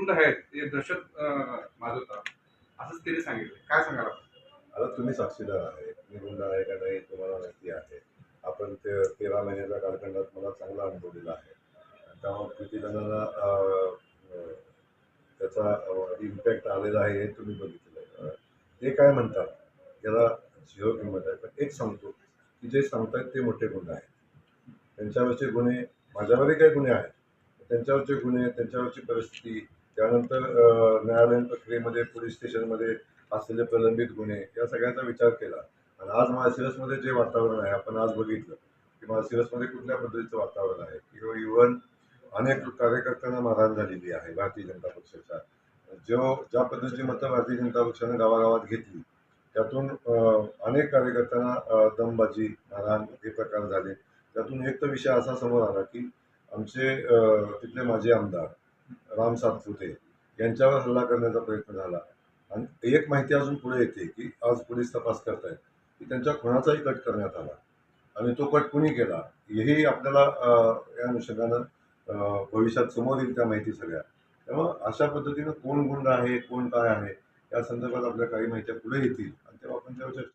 गुंड आहेत ते दहशत माजवतात असंच त्यांनी सांगितलं. काय सांगाल आता तुम्ही साक्षीदार आहे मी गुंड आहे का नाही तुम्हाला माहिती आहे. आपण ते तेरा महिन्याच्या कालखंडात मला चांगला अनुभव दिला आहे. त्यामुळे किती अं, त्याचा इम्पॅक्ट आलेला आहे हे तुम्ही बघितलं आहे. ते काय म्हणतात याला झिरो किंमत आहे. पण एक सांगतो की जे सांगतात ते मोठे गुन्हे आहेत. त्यांच्यावरचे गुन्हे माझ्यावरही काही गुन्हे आहेत. त्यांच्यावरचे गुन्हे त्यांच्यावरची परिस्थिती त्यानंतर न्यायालयीन प्रक्रियेमध्ये पोलीस स्टेशनमध्ये असलेले प्रलंबित गुन्हे या सगळ्यांचा विचार केला. आणि आज माळशिरसमध्ये जे वातावरण आहे आपण आज बघितलं की माळशिरसमध्ये कुठल्या पद्धतीचं वातावरण आहे? किंवा इव्हन अनेक कार्यकर्त्यांना मारहाण झालेली आहे भारतीय जनता पक्षाच्या. जो ज्या पद्धतीची मतं भारतीय जनता पक्षाने गावागावात घेतली त्यातून अनेक कार्यकर्त्यांना दमबाजी मारहाण हे प्रकार झाले. त्यातून एक तर विषय असा समोर आला की आमचे तिथले माजी आमदार राम सातपुते यांच्यावर हल्ला करण्याचा प्रयत्न झाला. आणि एक माहिती अजून पुढे येते की आज पोलीस तपास करतायत की त्यांच्या खुनाचाही कट करण्यात आला. आणि तो कट कुणी केला हेही आपल्याला या अनुषंगानं भविष्यात समोर येईल त्या माहिती सगळ्या. त्यामुळं अशा पद्धतीनं कोण गुंड आहे कोण काय आहे या संदर्भात आपल्या काही माहित्या पुढे येतील. आणि तेव्हा आपण त्यावर चर्चा